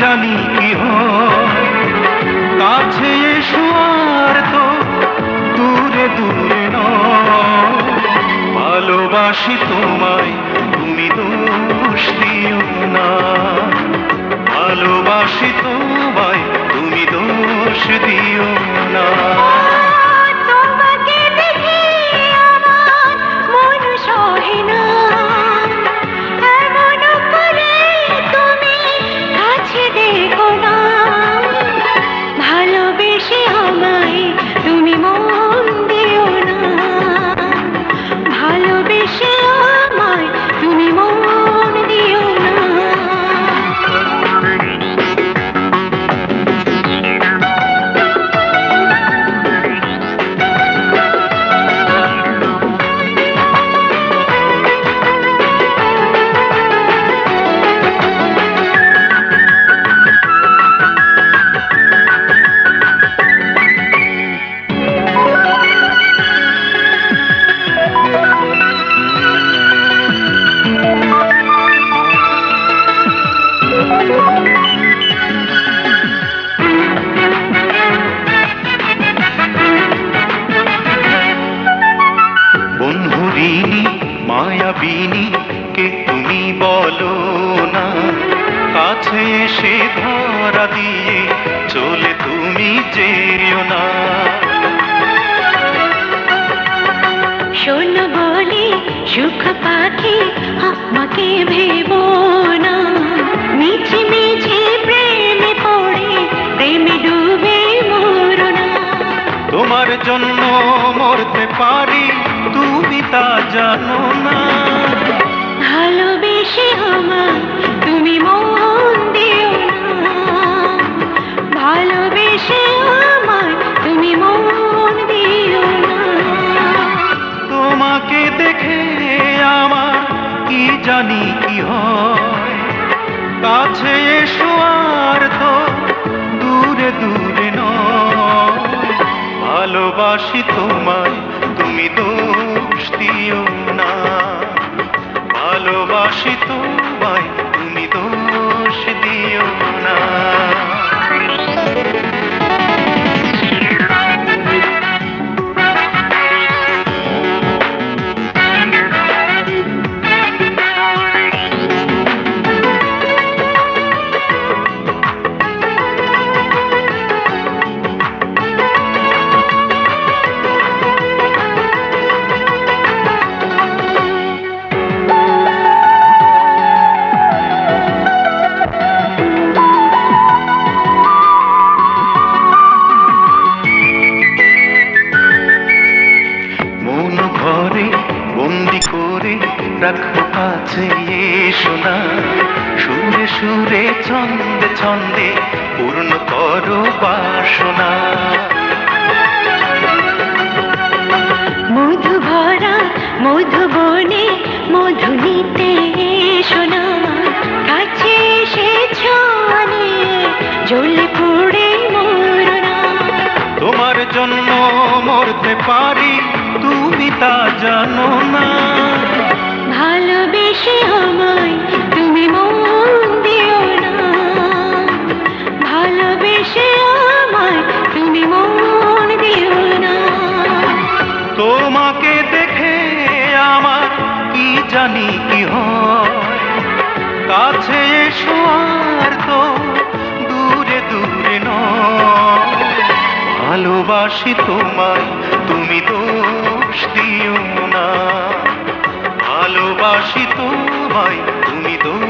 জানি কি কাছে এসো আর তো দূরে দূরে। ভালোবাসি তোমায় তুমি দোষ দিও না। ভালোবাসি মায়াবিনী কে তুমি বলো না। কাছে এসে ধরা দিয়ে চলে তুমি যেও না। শোন বলে সুখ পাখি আমাকে ভেবো না। মিছে মিছে প্রেমে পড়ে প্রেমে ডুবে মরো না। তোমার জন্য মরতে পারি তা জানো না। ভালোবেসে আমার তুমি মন দিও না। ভালোবেসে আমার তুমি মন দিও না। তোমাকে দেখে আমার কি জানি কি হয়। কাছে এসো আর তো দূরে দূরে নয়। ভালোবাসি তোমায় তুমি দোষ দোষ রাখো কাছে এসো না সুরে সুরে ছন্দে ছন্দে পূর্ণ করো বাসনা। মধু ভরা মধুবনে মধু নিতে শোনা। কাছে এসে ছনে জ্বলে পড়ে মরনা। তোমার জন্য মরতে পারি তুমি তা জানো না। ভালোবেসে আমায় তুমি মন দিও না। আমায় তুমি মন না। তোমাকে দেখে কাছে তো দূরে দূরে ভালোবাসি তোমায়, তুমি দোষ দিও ভালোবাসি তোমায় তুমি তুমি